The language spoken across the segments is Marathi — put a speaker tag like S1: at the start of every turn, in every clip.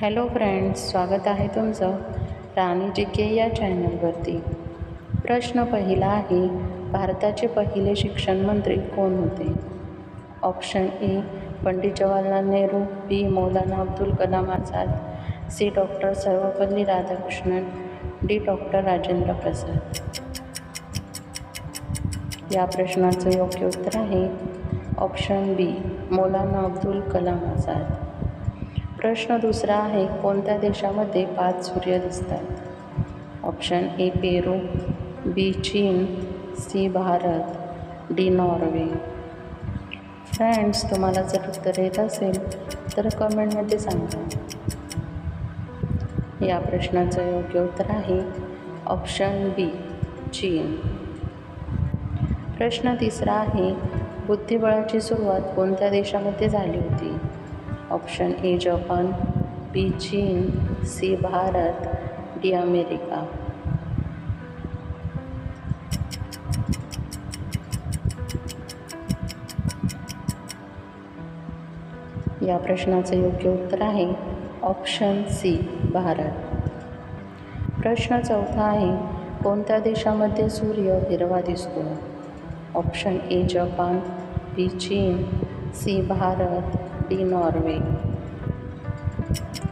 S1: हॅलो फ्रेंड्स स्वागत आहे तुमचं राणी जी के या चॅनलवरती. प्रश्न पहिला आहे भारताचे पहिले शिक्षण मंत्री कोण होते? Option A Pandit Jawaharlal Nehru B Maulana Abdul Kalam Azad C doctor Sarvepalli Radhakrishnan D doctor Rajendra Prasad. या प्रश्नाचं योग्य उत्तर आहे ऑप्शन बी मौलाना अब्दुल कलाम आझाद. प्रश्न दुसरा आहे कोणत्या देशामध्ये पाच सूर्य दिसतात? ऑप्शन ए पेरू बी चीन C Bharat D Norway. Friends तुम्हाला जर उत्तर येत असेल तर कमेंटमध्ये सांगा. या प्रश्नाचं योग्य उत्तर आहे ऑप्शन बी चीन. प्रश्न तिसरा आहे बुद्धिबळाची सुरुवात कोणत्या देशामध्ये झाली होती? ऑप्शन ए जपान बी चीन सी भारत डी अमेरिका. या प्रश्नाचं योग्य उत्तर आहे ऑप्शन सी भारत. प्रश्न चौथा आहे कोणत्या देशामध्ये सूर्य हिरवा दिसतो? ऑप्शन ए जपान बी चीन C Bharat D Norway.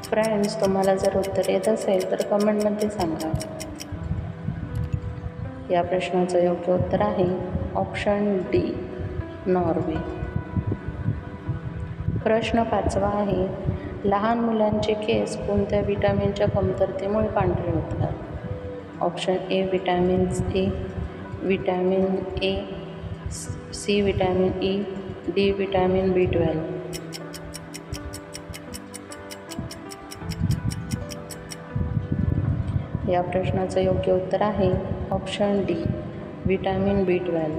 S1: Friends तुम्हाला जर उत्तर येत असेल तर कमेंटमध्ये सांगा. या प्रश्नाचं योग्य उत्तर आहे ऑप्शन डी नॉर्वे. प्रश्न पाचवा आहे लहान मुलांचे केस कोणत्या विटॅमिनच्या कमतरतेमुळे पांढरे होतात? Option A vitamin A vitamin A C vitamin E D vitamin B twelve या प्रश्नाचं योग्य उत्तर आहे. Option D vitamin B twelve.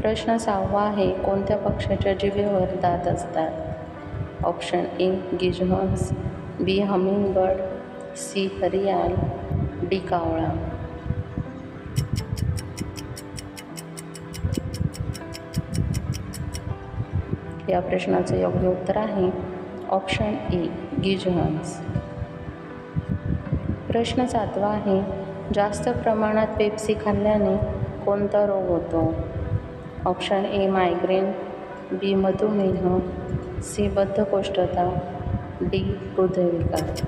S1: प्रश्न सहावा आहे कोणत्या पक्षाच्या जिभेवर दात असतात? ऑप्शन ए गिजहॉन्स बी हमिंगबर्ड सी हरियाल डी कावळा. या प्रश्नाचं योग्य उत्तर आहे. ऑप्शन ए गिजहन्स प्रश्न सातवा आहे. जास्त प्रमाणात पेप्सी खाल्ल्याने कोणता रोग होतो? ऑप्शन ए मायग्रेन बी मधुमेह सी बद्धकोष्ठता डी हृदयविकार.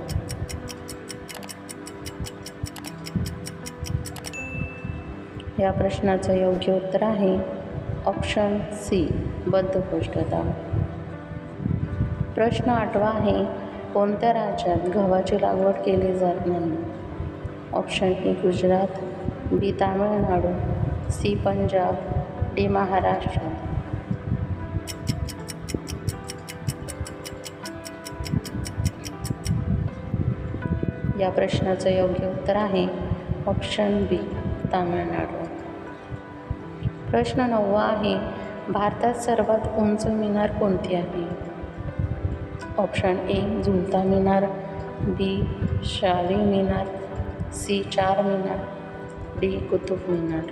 S1: या प्रश्नाचं योग्य उत्तर आहे ऑप्शन सी बद्धकोष्ठता. प्रश्न आठवा आहे कोणत्या राज्यात गव्हाची लागवड केली जात नाही? Option A Gujarat B Tamil Nadu C Punjab D Maharashtra. या प्रश्नाचं योग्य उत्तर आहे ऑप्शन बी तामिळनाडू. प्रश्न नववा आहे भारतात सर्वात उंच मिनार कोणती आहे? ऑप्शन ए झुलता मिनार बी शाली मिनार सी चार मिनार डी कुतुब मिनार.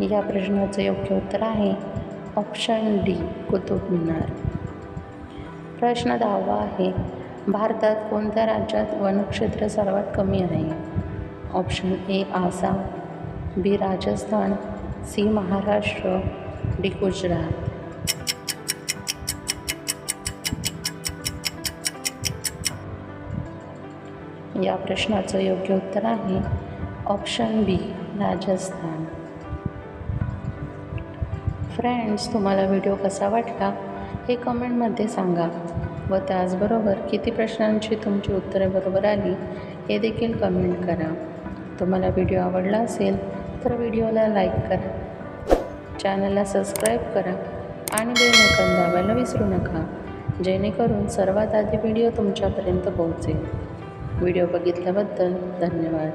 S1: या प्रश्नाचं योग्य उत्तर आहे ऑप्शन डी कुतुब मिनार. प्रश्न दहावा आहे भारतात कोणत्या राज्यात वनक्षेत्र सर्वात कमी आहे? Option A Assam B Rajasthan C Maharashtra D Gujarat. या प्रश्नाचं योग्य उत्तर आहे ऑप्शन बी राजस्थान. फ्रेंड्स तुम्हाला व्हिडिओ कसा वाटला हे कमेंटमध्ये सांगा. व त्याचबरोबर किती प्रश्नांची तुमची उत्तरे बरोबर आली हे देखील कमेंट करा. तुम्हाला व्हिडिओ आवडला असेल तर व्हिडिओला लाईक करा. चॅनलला सबस्क्राईब करा आणि बेलकन दाबायला विसरू नका. जेणेकरून सर्वात आधी व्हिडिओ तुमच्यापर्यंत पोहोचेल. व्हिडिओ बघितल्याबद्दल धन्यवाद.